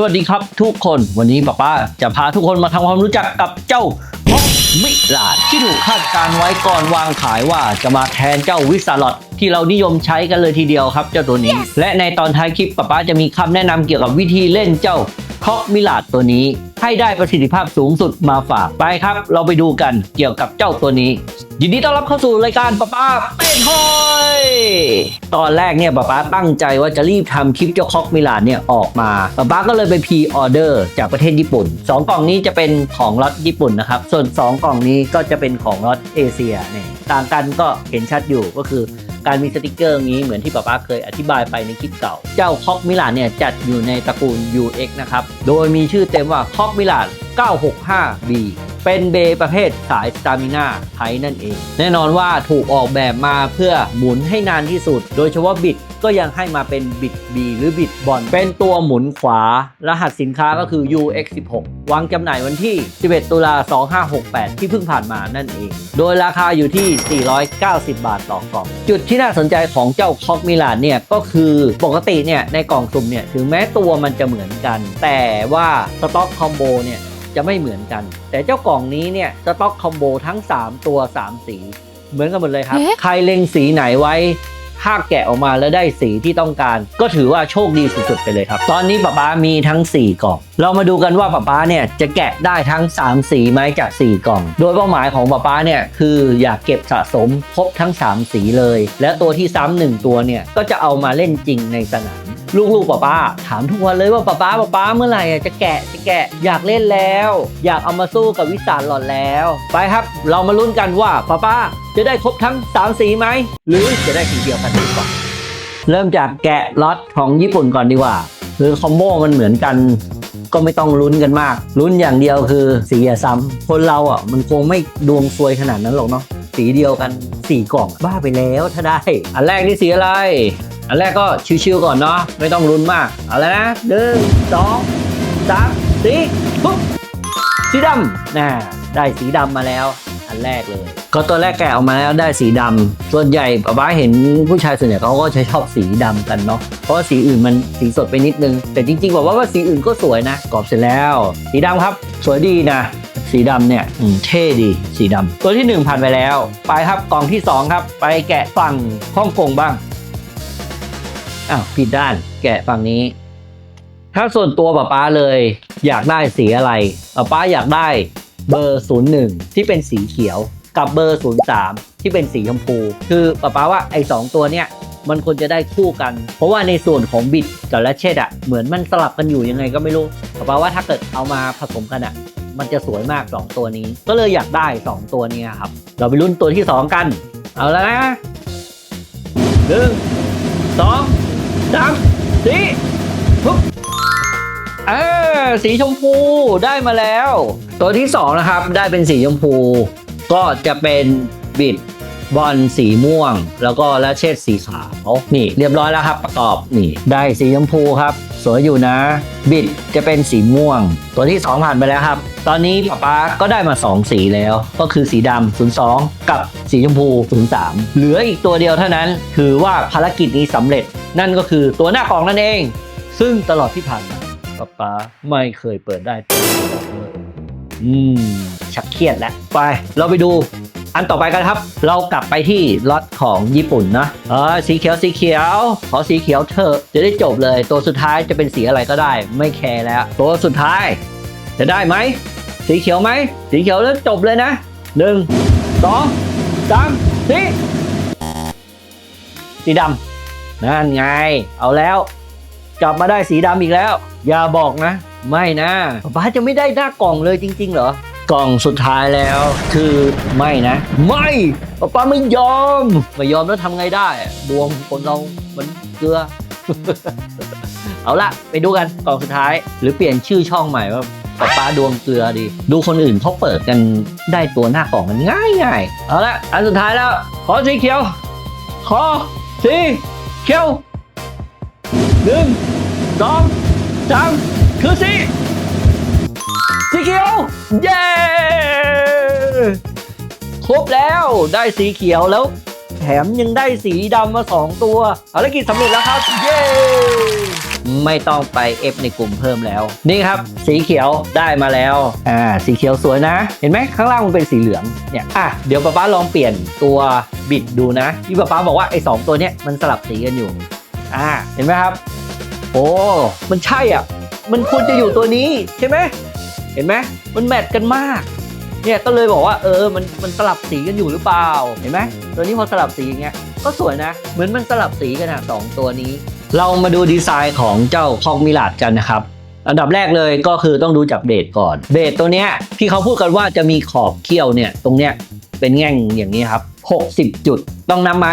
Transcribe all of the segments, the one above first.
สวัสดีครับทุกคนวันนี้ป้าป้าจะพาทุกคนมาทำความรู้จักกับเจ้าฮอกมิลาดที่ถูกคาดการไว้ก่อนวางขายว่าจะมาแทนเจ้าวิสาลอดที่เรานิยมใช้กันเลยทีเดียวครับเจ้าตัวนี้ และในตอนท้ายคลิปป้าป้าจะมีคำแนะนำเกี่ยวกับวิธีเล่นเจ้า ฮอกมิลาดตัวนี้ ให้ได้ประสิทธิภาพสูงสุดมาฝากไปครับ เราไปดูกันเกี่ยวกับเจ้าตัวนี้ ยินดีต้อนรับเข้าสู่รายการป้าป้าเป็นหอยตอนแรกเนี่ยป้าป้าตั้งใจว่าจะรีบทำคลิปเจ้าคอกมิลานเนี่ยออกมาป้าป้าก็เลยไปพีออเดอร์จากประเทศญี่ปุ่น 2 กล่องนี้จะเป็นของล็อตญี่ปุ่นนะครับส่วน 2 กล่องนี้ก็จะเป็นของล็อตเอเชียเนี่ยต่างกันก็เห็นชัดอยู่ก็คือ การมีสติกเกอร์งนี้เหมือนที่ป้าป้าเคยอธิบายไปในคลิปเก่า เจ้าคอกมิลานเนี่ยจัดอยู่ในตระกูล UX นะครับ โดยมีชื่อเต็มว่าคอกมิลาน 965B เป็นเบย์ประเภทสายสตามิน่าไทนั่นเอง แน่นอนว่าถูกออกแบบมาเพื่อหมุนให้นานที่สุด โดยเฉพาะบิด ก็ยังให้มาเป็นบิด B หรือบิดบอลเป็นตัวหมุนขวา รหัสสินค้าก็คือ UX16 วางจำหน่ายวันที่ 11 ตุลา 2568 ที่เพิ่งผ่านมานั่นเอง โดยราคาอยู่ที่ 490 บาทต่อกล่อง จุดที่น่าสนใจของเจ้าคอกมิลานเนี่ยก็คือปกติเนี่ยในกล่องสุ่มเนี่ยถึงแม้ตัวมันจะเหมือนกัน แต่ว่าสต็อกคอมโบเนี่ยจะไม่เหมือนกัน แต่เจ้ากล่องนี้เนี่ยสต็อกคอมโบทั้ง 3 ตัว 3 สี เหมือนกันหมดเลยครับเอ๊ะใครเล็งสีไหนไว้ ถ้าแกะออกมาแล้วได้สีที่ต้องการ ก็ถือว่าโชคดีสุดๆไปเลยครับ ตอนนี้ป๊าป๊ามีทั้ง 4 กล่อง เรามาดูกันว่าป๊าป๊าเนี่ยจะแกะได้ทั้ง 3 สีไหมจาก 4 กล่อง โดยเป้าหมายของป๊าป๊าเนี่ยคืออยากเก็บสะสมครบทั้ง 3 สีเลย และตัวที่ซ้ำหนึ่งตัวเนี่ยก็จะเอามาเล่นจริงในสนาม ลูกๆป้าป้าถามทุกวันเลยว่าป้าป้าป้าป้าเมื่อไหร่จะแกะจะแกะอยากเล่นแล้ว อยากเอามาสู้กับวิสานหลอดแล้ว ไปครับ เรามาลุ้นกันว่าป้าป้าจะได้ครบทั้ง 3 สีไหมหรือจะได้สีเดียวกันดีกว่าเริ่มจากแกะล็อตของญี่ปุ่นก่อนดีกว่าคือคอมโบมันเหมือนกันก็ไม่ต้องลุ้นกันมาก ลุ้นอย่างเดียวคือสีอย่าซ้ำคนเราอะมันคงไม่ดวงซวยขนาดนั้นหรอกเนาะสีเดียวกันสี่กล่องบ้าไปแล้วถ้าได้ อันแรกนี่สีอะไร อันแรกก็ชิวๆก่อนเนาะไม่ต้องลุ้นมาก เอาแล้วนะหนึ่งสองสามสี่ปุ๊บสีดำน่าได้สีดำมาแล้ว อันแรกเลยก็ตัวแรกแกะออกมาแล้วได้สีดำส่วนใหญ่ป๊าป๊าเห็นผู้ชายส่วนใหญ่เขาก็จะชอบสีดำกันเนาะเพราะว่าสีอื่นมันสีสดไปนิดนึง แต่จริงๆบอกว่าว่าสีอื่นก็สวยนะกรอบเสร็จแล้ว สีดำครับ สวยดีนะสีดำเนี่ยเท่ดี สีดำตัวที่หนึ่งผ่านไปแล้ว ไปครับกล่องที่สองครับ ไปแกะฝั่งฮ่องกงบ้าง อ้าวผิดด้านแกะฝั่งนี้ ถ้าส่วนตัวป้าป้าเลย อยากได้สีอะไรป้าป้าอยากได้เบอร์ 01 ที่เป็นสีเขียวกับเบอร์ 03 ที่เป็นสีชมพู คือป้าป้าว่าไอ้สองตัวเนี้ยมันควรจะได้คู่กัน เพราะว่าในส่วนของบิดกับและเชดอะเหมือนมันสลับกันอยู่ยังไงก็ไม่รู้ป้าป้าว่าถ้าเกิดเอามาผสมกันอะมันจะสวยมาก 2 ตัวนี้ ก็เลยอยากได้ 2 ตัวนี้ครับ เราไปลุ้นตัวที่ 2 กัน เอาแล้วนะหนึ่งสอง สามสี่ปุ๊บเออสีชมพูได้มาแล้ว ตัวที่สองนะครับได้เป็นสีชมพู ก็จะเป็นบิด บอลสีม่วง แล้วก็และเชดสีขาวนี่ เรียบร้อยแล้วครับประกอบนี่ได้สีชมพูครับ สวยอยู่นะ บิดจะเป็นสีม่วง ตัวที่ 2 ผ่านไปแล้วครับ ตอนนี้ป๊าป๊าก็ได้มา 2 สีแล้ว ก็คือสีดำ02 กับสีชมพู 03 เหลืออีกตัวเดียวเท่านั้น ถือว่าภารกิจนี้สำเร็จ นั่นก็คือตัวหน้ากล่องนั่นเอง ซึ่งตลอดที่ผ่านมาป๊าป๊าไม่เคยเปิดได้ตัวอืมชักเครียดแล้ว ไป เราไปดู อันต่อไปกันครับ เรากลับไปที่ล็อตของญี่ปุ่นนะเออสีเขียวสีเขียว ขอสีเขียวเถอะจะได้จบเลย ตัวสุดท้ายจะเป็นสีอะไรก็ได้ ไม่แคร์แล้ว ตัวสุดท้าย จะได้ไหม สีเขียวไหม สีเขียวแล้วจบเลยนะหนึ่งสองสามสี่สีดำนั่นไง เอาแล้วกลับมาได้สีดำอีกแล้ว อย่าบอกนะ ไม่นะป้าจะไม่ได้หน้ากล่องเลยจริง ๆ เหรอ กล่องสุดท้ายแล้ว คือไม่นะ ไม่ป้าป้าไม่ยอม ไม่ยอมแล้วทำไงได้ดวงคนเรามันเกลือ เอาละไปดูกันกล่องสุดท้าย หรือเปลี่ยนชื่อช่องใหม่ว่าป้าป้าดวงเกลือดี ดูคนอื่นเขาเปิดกันได้ตัวหน้ากล่องมันง่ายง่ายๆเอาละอันสุดท้ายแล้ว ขอสีเขียว ขอสีเขียวหนึ่งสองสามคือสี สีเขียว เย้ ครบแล้วได้สีเขียวแล้ว แถมยังได้สีดำมาสองตัวภารกิจสำเร็จแล้วครับ เย้ไม่ต้องไปเอฟในกลุ่มเพิ่มแล้ว นี่ครับ สีเขียวได้มาแล้ว อ่า สีเขียวสวยนะ เห็นไหมข้างล่างมันเป็นสีเหลือง เนี่ย อะ เดี๋ยวป๊าป๊าลองเปลี่ยนตัวบิดดูนะที่ป๊าป๊าบอกว่าไอ้สองตัวเนี้ยมันสลับสีกันอยู่ อ่า เห็นไหมครับ โอ้ มันใช่อะ มันควรจะอยู่ตัวนี้ใช่ไหม เห็นไหมมันแมทกันมาก เนี่ยก็เลยบอกว่าเออมันมันสลับสีกันอยู่หรือเปล่าเห็นไหมตัวนี้พอสลับสีอย่างเงี้ยก็สวยนะ เหมือนมันสลับสีกันอะสองตัวนี้ เรามาดูดีไซน์ของเจ้าคอกมิลาดกันนะครับอันดับแรกเลยก็คือต้องดูจากเบสก่อน เบสตัวเนี้ยที่เขาพูดกันว่าจะมีขอบเขี้ยวเนี่ยตรงเนี้ยเป็นแง่งอย่างนี้ครับ 60 จุดต้องนับไหม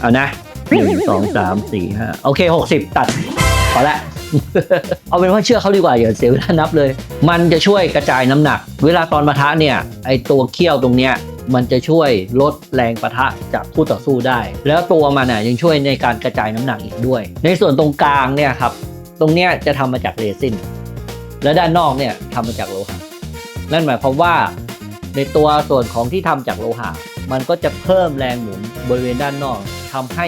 เอานะหนึ่งสองสามสี่ห้าโอเค 60 ตัดพอละ เอาเป็นว่าเชื่อเขาดีกว่าอย่าเสียเวลานับเลย มันจะช่วยกระจายน้ำหนัก เวลาตอนปะทะเนี่ยไอตัวเขี้ยวตรงเนี้ยมันจะช่วยลดแรงปะทะจากคู่ต่อสู้ได้ แล้วตัวมันน่ะยังช่วยในการกระจายน้ำหนักอีกด้วย ในส่วนตรงกลางเนี่ยครับ ตรงเนี้ยจะทำมาจากเรซิน และด้านนอกเนี่ยทำมาจากโลหะ นั่นหมายความว่า ในตัวส่วนของที่ทำจากโลหะ มันก็จะเพิ่มแรงหมุนบริเวณด้านนอกทำให้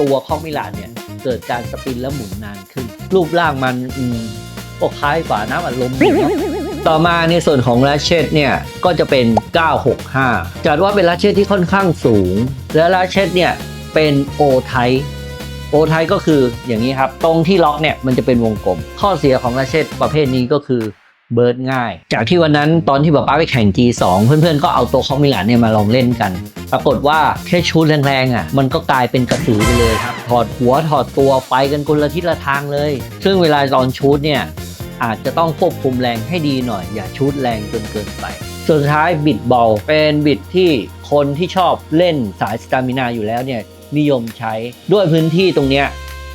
ตัวคอกมิลาดเนี่ยเกิดการสปินและหมุนนานขึ้น รูปร่างมันอืมก็คล้ายฝาน้ำอัดลมอยู่เนอะต่อมาในส่วนของราเชตเนี่ยก็จะเป็น 965 จัดว่าเป็นราเชตที่ค่อนข้างสูง และราเชตเนี่ยเป็นโอไทโอไทยก็คืออย่างนี้ครับ ตรงที่ล็อกเนี่ยมันจะเป็นวงกลม ข้อเสียของราเชตประเภทนี้ก็คือ เบิร์ดง่าย จากที่วันนั้นตอนที่ป๊าป๊าไปแข่ง G2 เพื่อนๆ ก็เอาตัวคอมมิลานเนี่ยมาลองเล่นกัน ปรากฏว่าแค่ชูดแรงๆอะมันก็กลายเป็นกระสือไปเลยครับ ถอดหัวถอดตัวไปกันคนละทิศละทางเลย ซึ่งเวลาตอนชูดเนี่ยอาจจะต้องควบคุมแรงให้ดีหน่อย อย่าชูดแรงจนเกินไปสุดท้ายบิดเบาเป็นบิดที่คนที่ชอบเล่นสายสตามินาอยู่แล้วเนี่ยนิยมใช้ด้วยพื้นที่ตรงเนี้ย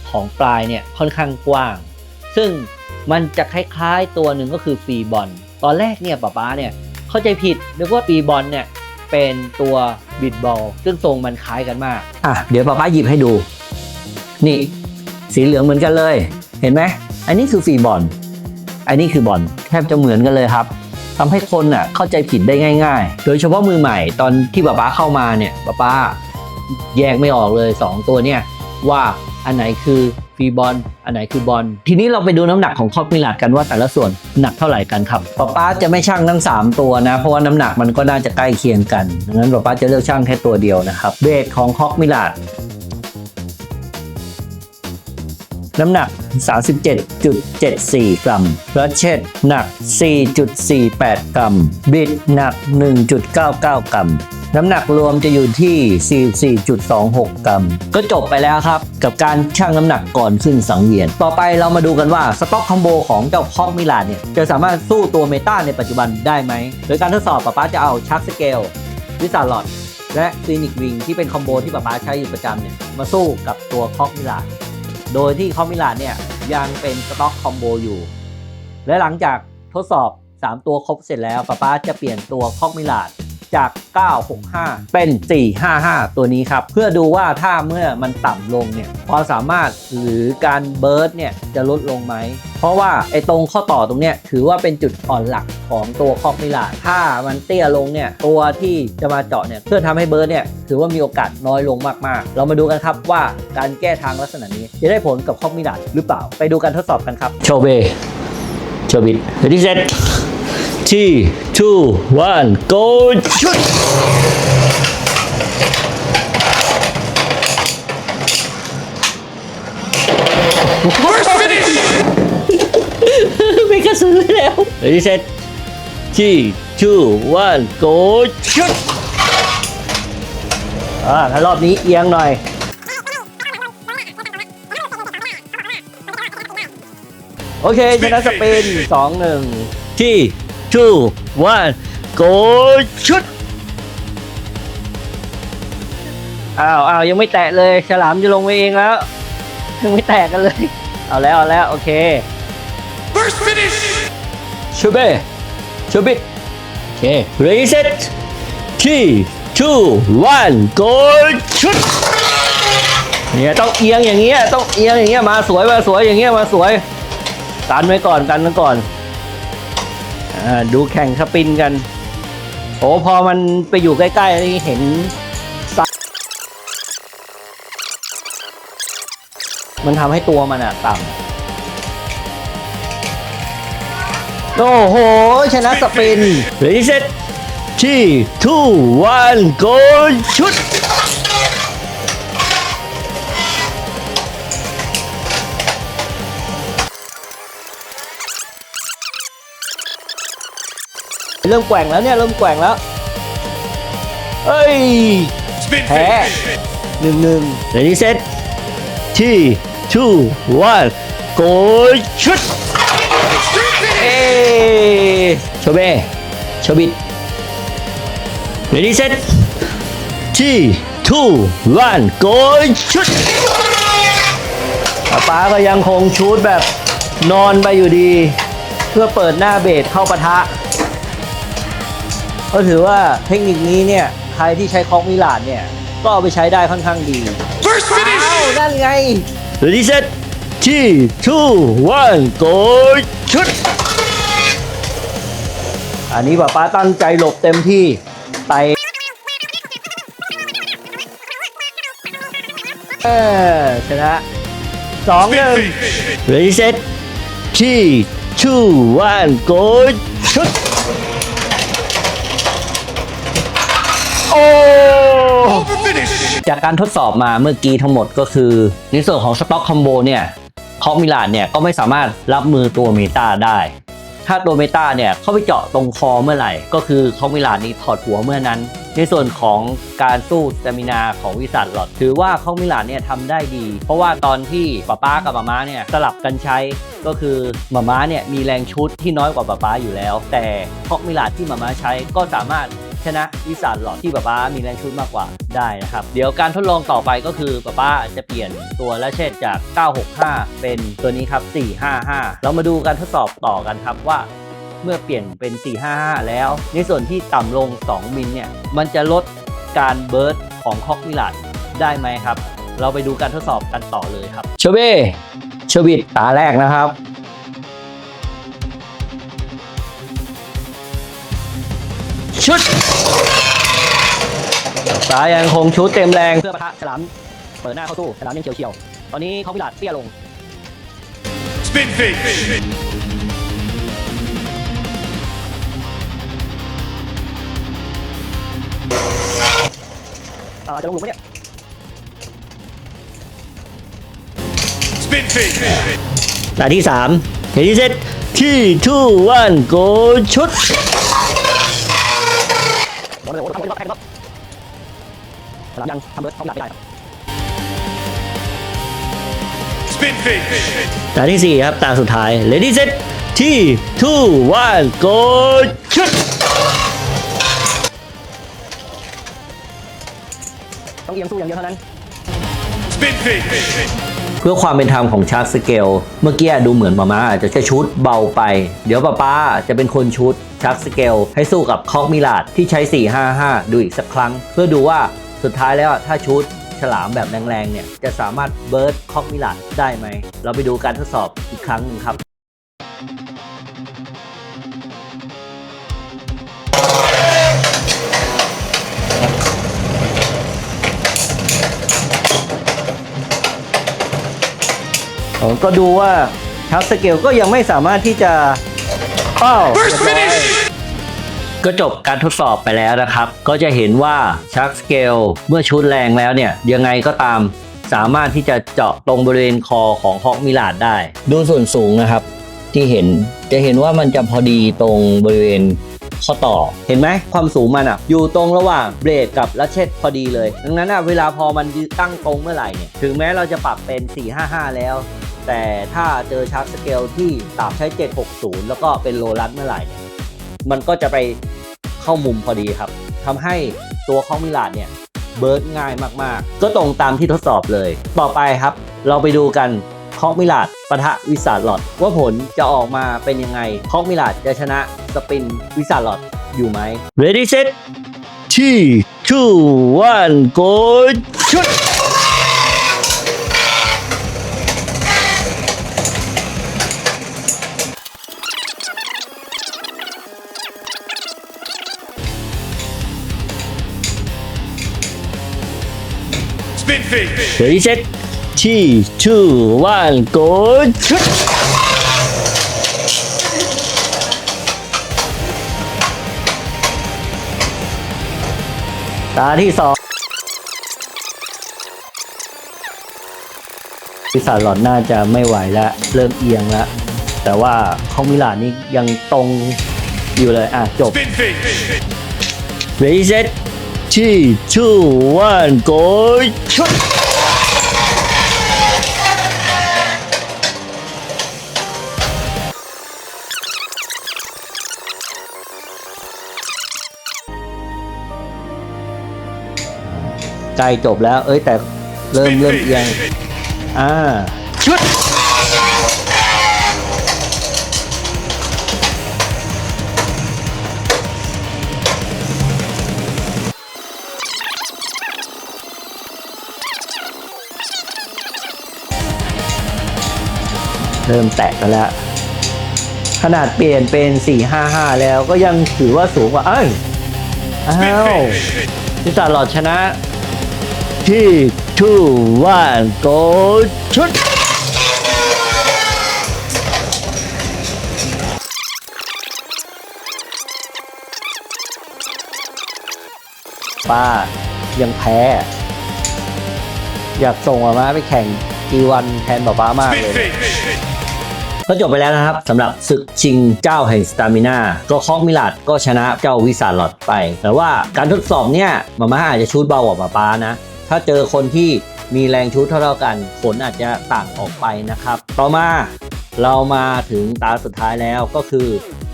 ของปลายเนี่ยค่อนข้างกว้าง ซึ่ง มันจะคล้ายๆตัวหนึ่งก็คือฟรีบอลตอนแรกเนี่ยป๊าป๊าเนี่ยเข้าใจผิดนึกว่าฟรีบอลเนี่ยเป็นตัวบิดบอลซึ่งทรงมันคล้ายกันมากอะเดี๋ยวป๊าป๊าหยิบให้ดู นี่สีเหลืองเหมือนกันเลย เห็นไหมอันนี้คือฟรีบอลอันนี้คือบอลแทบจะเหมือนกันเลยครับทำให้คนอะเข้าใจผิดได้ง่าย ๆ โดยเฉพาะมือใหม่ตอนที่ป๊าป๊าเข้ามาเนี่ยป๊าป๊าแยกไม่ออกเลย 2 ตัวเนี่ยว่าอันไหนคือ ฟรีบอลอันไหนคือบอลทีนี้เราไปดูน้ำหนักของคอกมิลาดกันว่าแต่ละส่วนหนักเท่าไหร่กันครับป๊าป๊าจะไม่ชั่งทั้ง 3 ตัวนะ เพราะว่าน้ำหนักมันก็น่าจะใกล้เคียงกันดังนั้นป๊าป๊าจะเลือกชั่งแค่ตัวเดียวนะครับเบสของคอกมิลาดน้ำหนัก 37.74 กรัมรัชเชตหนัก 4.48 กรัม บิดหนัก 1.99 กรัม น้ำหนักรวมจะอยู่ที่ 44.26 กรัม ก็จบไปแล้วครับ กับการชั่งน้ำหนักก่อนขึ้นสังเวียน ต่อไปเรามาดูกันว่าสต็อกคอมโบของเจ้าคอกมิลานเนี่ย จะสามารถสู้ตัวเมตาในปัจจุบันได้ไหม โดยการทดสอบป๊าป๊าจะเอาชักสเกลวิสาลอดและซีนิกวิงที่เป็นคอมโบที่ป๊าป๊าใช้อยู่ประจำเนี่ยมาสู้กับตัวคอกมิลานโดยที่คอมมิลานเนี่ยยังเป็นสต็อกคอมโบอยู่ และหลังจากทดสอบ 3 ตัวครบเสร็จแล้วป๊าป๊าจะเปลี่ยนตัวคอกมิลาน จาก 965 เป็น 455 ตัวนี้ครับ เพื่อดูว่าถ้าเมื่อมันต่ำลงเนี่ยความสามารถหรือการเบิร์ดเนี่ยจะลดลงไหม เพราะว่าไอ้ตรงข้อต่อตรงเนี้ยถือว่าเป็นจุดอ่อนหลักของตัวคอกมิลาถ้ามันเตี้ยลงเนี่ยตัวที่จะมาเจาะเนี่ยเพื่อทำให้เบิร์ดเนี่ยถือว่ามีโอกาสน้อยลงมากๆ เรามาดูกันครับว่าการแก้ทางลักษณะนี้จะได้ผลกับคอกมิลาหรือเปล่า ไปดูการทดสอบกันครับโชเบโชบิด ready set three two one go shoot ไม่กระสุนเลยแล้ว ready set three two one go shoot อ่าถ้ารอบนี้เอียงหน่อย โอเคชนะสเปนสองหนึ่งที่ two one go shoot อ้าวอ้าวยังไม่แตะเลย ฉลามจะลงไปเองแล้ว ยังไม่แตะกันเลย เอาแล้ว เอาแล้ว โอเค First finish! ชูเบ้ชูบิดโอเค ready set three two one go shoot เนี่ยต้องเอียงอย่างเงี้ยต้องเอียงอย่างเงี้ยมาสวยมาสวยอย่างเงี้ยมาสวยกันไว้ก่อนกันไว้ก่อนอ่า ดูแข่งสปินกัน โอ้พอมันไปอยู่ใกล้ๆนี่เห็น มันทำให้ตัวมันอะต่ำโอ้โห ชนะสปินเรดี้เซตที่ทูวันโกชุด เริ่มแกว่งแล้วเนี่ยเริ่มแกว่งแล้วเอ้ย Spin Hey. finish. หนึ่งหนึ่งเรดี้เซตที่ทูวันโกชุด Street เอ finish. โชเบ้โชบิดเรดี้เซตที่ทูวันโกชุดป้าป๊าก็ยังคงชูดแบบนอนไปอยู่ดี เพื่อเปิดหน้าเบสเข้าปะทะ ก็ถือว่าเทคนิคนี้เนี่ยใครที่ใช้คอกมิลานเนี่ยก็เอาไปใช้ได้ค่อนข้างดี First อ้าว finish. นั่นไง Ready set ที่ two one go ชุด อันนี้ป้าป้าตั้งใจหลบเต็มที่ไตเออชนะสองห Spin นึ่ง finish. Ready set ที่ two one go ชุด โอ้ จากการทดสอบมาเมื่อกี้ทั้งหมดก็คือในส่วนของสต็อกคอมโบเนี่ยคอมิลานเนี่ยก็ไม่สามารถรับมือตัวเมตาได้ ถ้าตัวเมตาเนี่ยเข้าไปเจาะตรงคอเมื่อไหร่ ก็คือคอมิลานนี้ถอดหัวเมื่อนั้น ในส่วนของการสู้สเตมินาของวิสัทหลอดถือว่าคอมิลานเนี่ยทำได้ดี เพราะว่าตอนที่ป้าป้ากับมาม่าเนี่ยสลับกันใช้ก็คือมาม่าเนี่ยมีแรงชุดที่น้อยกว่าป้าป้าอยู่แล้ว แต่คอมิลานที่มาม่าใช้ก็สามารถ ชนะวิสานหลอดที่ป๊าป๊ามีแรงชุดมากกว่าได้นะครับ เดี๋ยวการทดลองต่อไปก็คือป๊าป๊าจะเปลี่ยนตัวและเช่นจาก 965 เป็นตัวนี้ครับ 455 เรามาดูการทดสอบต่อกันครับว่าเมื่อเปลี่ยนเป็น 455 แล้ว ในส่วนที่ต่ำลง 2 มิลเนี่ย มันจะลดการเบิร์ดของคอกมิลาดได้ไหมครับ เราไปดูการทดสอบกันต่อเลยครับ เชเบ้เชวิตตาแรกนะครับ ชุดสายยังคงชุดเต็มแรงเพื่อปะทะฉลามเปิดหน้าเข้าสู้ฉลามยังเฉียวๆตอนนี้เขาพิลาดเตี้ยลง Spin finish. อ่าจะลงหลุมไหมเนี่ย Spin finish. ตาที่3เฮดิเซตที่ทูวันโกชุด ยังทำเบิร์ดเขาพิลาดไม่ได้ครับ Spin finish. ตาที่ 4 ครับ ตาสุดท้าย Ready Set ที่ทูวันโกชุดต้องเอียงสู้อย่างเดียวเท่านั้น Spin finish. เพื่อความเป็นธรรมของชาร์จสเกล เมื่อกี้ดูเหมือนมาม่าอาจจะแค่ชุดเบาไป เดี๋ยวป้าป้าจะเป็นคนชุดชาร์จสเกล ให้สู้กับคอกมิลาดที่ใช้ 455 ดูอีกสักครั้ง เพื่อดูว่า สุดท้ายแล้วอะถ้าชุดฉลามแบบแรงๆเนี่ยจะสามารถเบิร์ดคอกมิลาดได้ไหม เราไปดูการทดสอบอีกครั้งหนึ่งครับก็ดูว่าชาร์จสเกลก็ยังไม่สามารถที่จะเป้า First. ก็จบการทดสอบไปแล้วนะครับ ก็จะเห็นว่าชักสเกลเมื่อชุดแรงแล้วเนี่ย ยังไงก็ตามสามารถที่จะเจาะตรงบริเวณคอของฮอกมิลาดได้ ดูส่วนสูงนะครับที่เห็นจะเห็นว่ามันจะพอดีตรงบริเวณข้อต่อเห็นไหมความสูงมันอะ อยู่ตรงระหว่างเบรกกับลัชเชตพอดีเลย ดังนั้นอะเวลาพอมันตั้งตรงเมื่อไหร่เนี่ย ถึงแม้เราจะปรับเป็น 455 แล้ว แต่ถ้าเจอชาร์จสเกลที่ต่ำใช้ 760 แล้วก็เป็นโลลัสเมื่อไหร่เนี่ย มันก็จะไปเข้ามุมพอดีครับทำให้ตัวของมิลาดเนี่ยเบิร์ดง่ายมากๆ ก็ตรงตามที่ทดสอบเลย ต่อไปครับ เราไปดูกันคอกมิลาดปะทะวิสาหลอดว่าผลจะออกมาเป็นยังไงคอกมิลาดจะชนะสปินวิสาหลอดอยู่ไหม Ready set ที่ two one go ชุด Spin finish. Ready set ที่ชื่อว่านโกชุดตาที่สองพิศาจหลอดน่าจะไม่ไหวแล้ว เริ่มเอียงแล้ว แต่ว่าคอมมิลานี่ยังตรงอยู่เลย อะ จบ Spin finish. Reset ที่ ชื่อว่านโกชุดใกล้จบแล้ว เอ้ยแต่เริ่ม Spin เริ่มเอียง finish. อ่าชุด เริ่มแตะกันแล้ว ขนาดเปลี่ยนเป็น 455 แล้วก็ยังถือว่าสูงกว่า เอ้ยอ้าว finish. พิศาจหลอดชนะ ที่ทูว่านโกชุดป้ายังแพ้ อยากส่งอามาไปแข่งกีวันแทนป๊าป้ามากเลย ก็จบไปแล้วนะครับสำหรับศึกชิงเจ้าแห่งสตามินาก็คอกมิลาดก็ชนะเจ้าวิสาลอดไป แต่ว่าการทดสอบเนี่ยมาม่าอาจจะชูดเบากว่าป๊าป๊านะ ถ้าเจอคนที่มีแรงชูดเท่าๆกันผลอาจจะต่างออกไปนะครับ ต่อมาเรามาถึงตาสุดท้ายแล้วก็คือ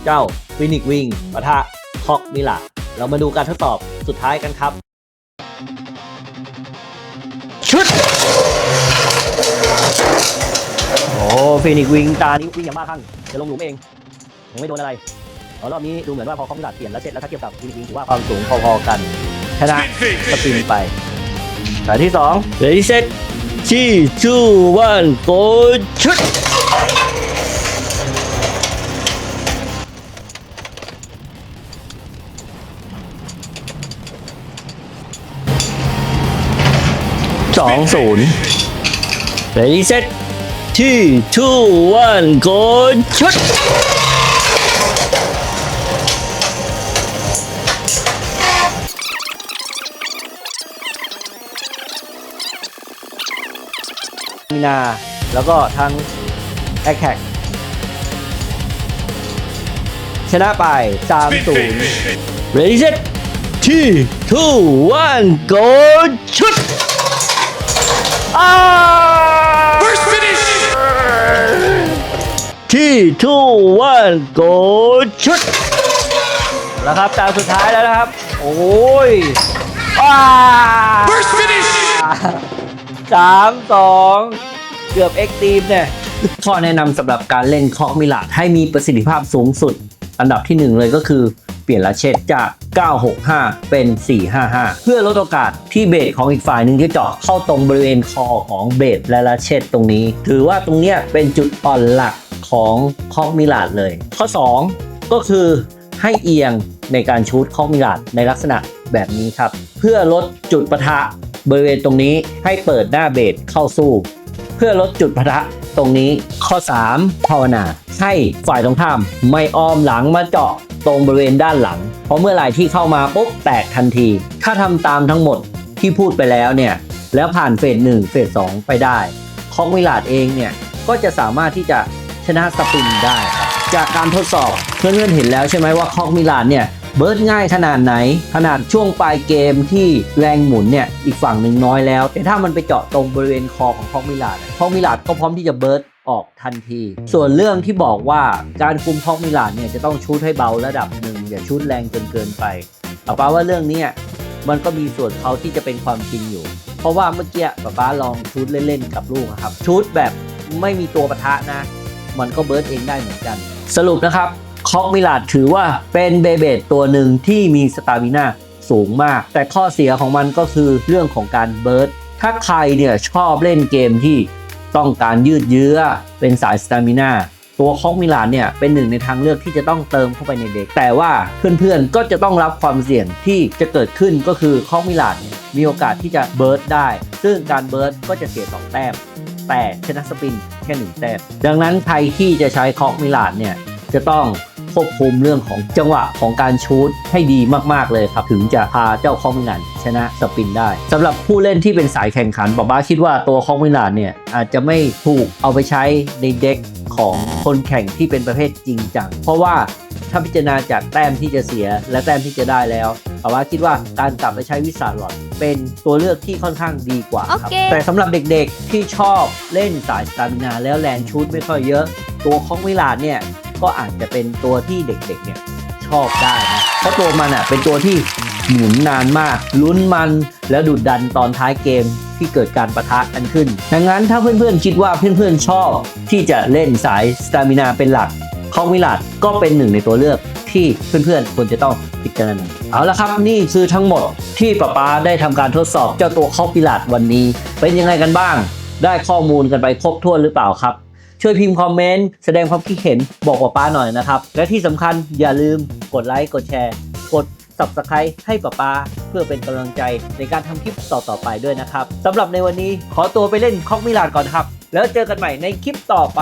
เจ้าฟินิกวิงปะทะคอกมิลาดเรามาดูการทดสอบสุดท้ายกันครับชุด โอ้ฟินิกวิงตานี้วิ่งอย่างบ้าคลั่งจะลงหลุมเองยังไม่โดนอะไรอ๋อรอบนี้ดูเหมือนว่าพอคอมดัดเปลี่ยนแล้วเสร็จแล้วถ้าเทียบกับฟินิกวิงถือว่าความสูงพอๆกันชนะ Spin สปิน finish. ไปสายที่สองเรดี้เซตที่ชูวันโกชุดสองศูนย์ เรดี้เซตที่ทูวันโกชุดมีนา แล้วก็ทั้งแอคแท็กชนะไป3 Spin 0 finish. เรดิเซตที่ทูวันโกชุดอ้า ที่ทูวันโกชุด แล้วครับตาสุดท้ายแล้วนะครับ โอ้ยอ้า First finish. สามสองเกือบเอ็กตีมเนี่ยข้อแนะนำสำหรับการเล่นเคาะมิลาดให้มีประสิทธิภาพสูงสุด อันดับที่หนึ่งเลยก็คือเปลี่ยนละเชดจาก 965 เป็น 455 เพื่อลดโอกาสที่เบสของอีกฝ่ายหนึ่งที่เจาะเข้าตรงบริเวณคอของเบสและละเชดตรงนี้ ถือว่าตรงเนี้ยเป็นจุดอ่อนหลัก ของคาะมิลาดเลย ข้อ 2 ก็คือให้เอียงในการชูดคาะมิลาดในลักษณะแบบนี้ครับ เพื่อลดจุดปะทะบริเวณตรงนี้ให้เปิดหน้าเบสเข้าสู้ เพื่อลดจุดพะทะตรงนี้ข้อ 3 ภาวนา ให้ฝ่ายตรงข้ามไม่อ้อมหลังมาเจาะตรงบริเวณด้านหลัง เพราะเมื่อไหร่ที่เข้ามาปุ๊บแตกทันที ถ้าทำตามทั้งหมดที่พูดไปแล้วเนี่ย แล้วผ่านเฟสหนึ่งเฟสสองไปได้คองวิลาดเองเนี่ย ก็จะสามารถที่จะ ชนะสปินได้ครับจากการทดสอบเพื่อนๆเห็นแล้วใช่ไหมว่าคอกมิลานเนี่ยเบิร์ดง่ายขนาดไหน ขนาดช่วงปลายเกมที่แรงหมุนเนี่ยอีกฝั่งหนึ่งน้อยแล้ว แต่ถ้ามันไปเจาะตรงบริเวณคอของคอกมิลาดคอกมิลาดก็พร้อมที่จะเบิร์ดออกทันที ส่วนเรื่องที่บอกว่าการคุมคอกมิลาดเนี่ยจะต้องชูดให้เบาระดับหนึ่งอย่าชูดแรงจนเกินไปเอาป้าว่าเรื่องนี้มันก็มีส่วนเขาที่จะเป็นความจริงอยู่ เพราะว่าเมื่อกี้ป๊าป๊าลองชูดเล่นๆกับลูกครับชูดแบบไม่มีตัวปะทะนะ มันก็เบิร์ดเองได้เหมือนกัน สรุปนะครับคอกมิลาดถือว่าเป็นเบเบดตัวหนึ่งที่มีสตามินาสูงมาก แต่ข้อเสียของมันก็คือเรื่องของการเบิร์ดถ้าใครเนี่ยชอบเล่นเกมที่ต้องการยืดเยื้อเป็นสายสตามินาตัวคอกมิลานเนี่ยเป็นหนึ่งในทางเลือกที่จะต้องเติมเข้าไปในเด็ก แต่ว่าเพื่อนๆก็จะต้องรับความเสี่ยงที่จะเกิดขึ้นก็คือคอกมิลานมีโอกาสที่จะเบิร์ดได้ ซึ่งการเบิร์ดก็จะเสียสองแต้มแต่ชนะสปิน แค่หนึ่งแต้มดังนั้นใครที่จะใช้คอกมิลานเนี่ยจะต้องควบคุมเรื่องของจังหวะของการชูตให้ดีมากๆเลยครับ ถึงจะพาเจ้าคอกมิลานชนะสปินได้สำหรับผู้เล่นที่เป็นสายแข่งขันบอกบ้าคิดว่าตัวคอกมิลานเนี่ยอาจจะไม่ถูกเอาไปใช้ในเด็กของคนแข่งที่เป็นประเภทจริงจังเพราะว่าถ้าพิจารณาจากแต้มที่จะเสียและแต้มที่จะได้แล้วบอกว่าคิดว่าการกลับไปใช้วิสาหลอด เป็นตัวเลือกที่ค่อนข้างดีกว่าครับโอเคแต่สำหรับเด็กๆที่ชอบเล่นสายสตามินาแล้วแรงชูดไม่ค่อยเยอะ ตัวคอกมิลานเนี่ยก็อาจจะเป็นตัวที่เด็กๆเนี่ยชอบได้นะเพราะตัวมันอะเป็นตัวที่หมุนนานมากลุ้นมันแล้วดุดดันตอนท้ายเกมที่เกิดการประทะกันขึ้น ดังนั้นถ้าเพื่อนๆคิดว่าเพื่อนๆชอบที่จะเล่นสายสตามินาเป็นหลัก คอกมิลานก็เป็นหนึ่งในตัวเลือกที่เพื่อนๆควรจะต้องพิจารณาเอาละครับนี่คือทั้งหมดที่ป๊าป๊าได้ทำการทดสอบเจ้าตัวคอกมิลานวันนี้ เป็นยังไงกันบ้าง ได้ข้อมูลกันไปครบถ้วนหรือเปล่าครับ ช่วยพิมพ์คอมเมนต์แสดงความคิดเห็นบอกป๊าป๊าหน่อยนะครับ และที่สำคัญอย่าลืมกดไลค์กดแชร์ กด subscribe ให้ป๊าป๊าเพื่อเป็นกำลังใจในการทำคลิปต่อๆไปด้วยนะครับสำหรับในวันนี้ขอตัวไปเล่นคอกมิลานก่อนครับ แล้วเจอกันใหม่ในคลิปต่อไป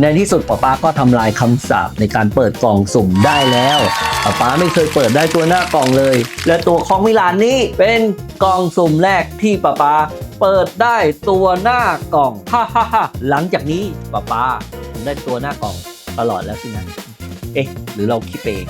ในที่สุดป๊าป๊าก็ทำลายคำสาปในการเปิดกล่องสุ่มได้แล้วป๊าป๊าไม่เคยเปิดได้ตัวหน้ากล่องเลย และตัวคอกมิลานนี้เป็นกล่องสุ่มแรกที่ป๊าป๊าเปิดได้ตัวหน้ากล่องฮ่าฮ่าฮ่าหลังจากนี้ป้าป้าได้ตัวหน้ากล่องตลอดแล้วสินะเอ๊ะ หรือเราคิดไปเอง